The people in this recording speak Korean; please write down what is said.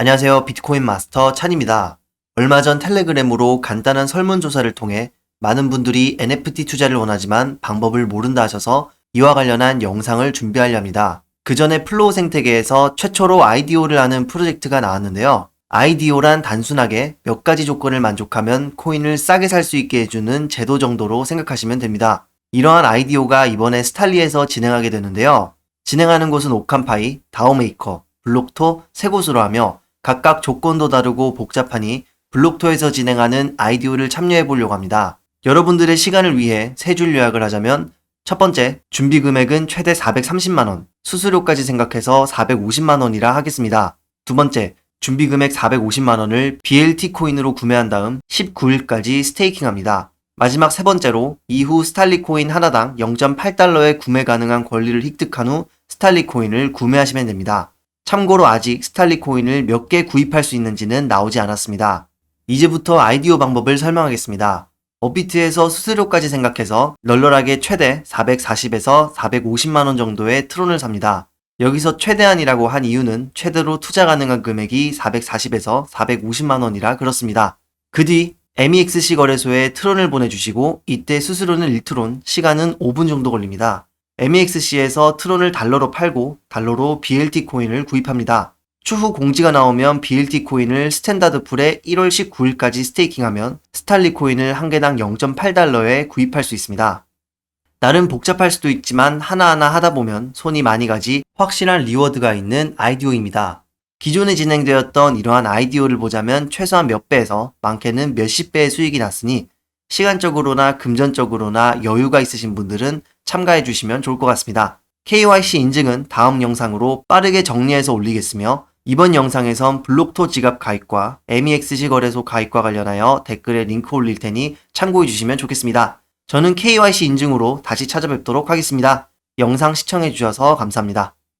안녕하세요. 비트코인 마스터 찬입니다. 얼마 전 텔레그램으로 간단한 설문조사를 통해 많은 분들이 NFT 투자를 원하지만 방법을 모른다 하셔서 이와 관련한 영상을 준비하려 합니다. 그 전에 플로우 생태계에서 최초로 IDO를 하는 프로젝트가 나왔는데요. IDO란 단순하게 몇 가지 조건을 만족하면 코인을 싸게 살 수 있게 해주는 제도 정도로 생각하시면 됩니다. 이러한 IDO가 이번에 스탈리에서 진행하게 되는데요. 진행하는 곳은 오칸파이, 다오메이커, 블록토 세 곳으로 하며 각각 조건도 다르고 복잡하니 블록토에서 진행하는 IDO를 참여해 보려고 합니다. 여러분들의 시간을 위해 세 줄 요약을 하자면 첫 번째, 준비 금액은 최대 430만원, 수수료까지 생각해서 450만원이라 하겠습니다. 두 번째, 준비 금액 450만원을 BLT 코인으로 구매한 다음 19일까지 스테이킹합니다. 마지막 세 번째로 이후 스탈리 코인 하나당 0.8달러에 구매 가능한 권리를 획득한 후 스탈리 코인을 구매하시면 됩니다. 참고로 아직 스탈리 코인을 몇 개 구입할 수 있는지는 나오지 않았습니다. 이제부터 아이디어 방법을 설명하겠습니다. 업비트에서 수수료까지 생각해서 널널하게 최대 440에서 450만원 정도의 트론을 삽니다. 여기서 최대한이라고 한 이유는 최대로 투자 가능한 금액이 440에서 450만원이라 그렇습니다. 그 뒤 MEXC 거래소에 트론을 보내주시고 이때 수수료는 1트론, 시간은 5분 정도 걸립니다. MEXC에서 트론을 달러로 팔고 달러로 BLT 코인을 구입합니다. 추후 공지가 나오면 BLT 코인을 스탠다드 풀에 1월 19일까지 스테이킹하면 스탈리 코인을 한 개당 0.8달러에 구입할 수 있습니다. 나름 복잡할 수도 있지만 하나하나 하다 보면 손이 많이 가지 확실한 리워드가 있는 아이디어입니다. 기존에 진행되었던 이러한 아이디어를 보자면 최소한 몇 배에서 많게는 몇십 배의 수익이 났으니 시간적으로나 금전적으로나 여유가 있으신 분들은 참가해 주시면 좋을 것 같습니다. KYC 인증은 다음 영상으로 빠르게 정리해서 올리겠으며 이번 영상에선 블록토 지갑 가입과 MEXC 거래소 가입과 관련하여 댓글에 링크 올릴 테니 참고해 주시면 좋겠습니다. 저는 KYC 인증으로 다시 찾아뵙도록 하겠습니다. 영상 시청해 주셔서 감사합니다.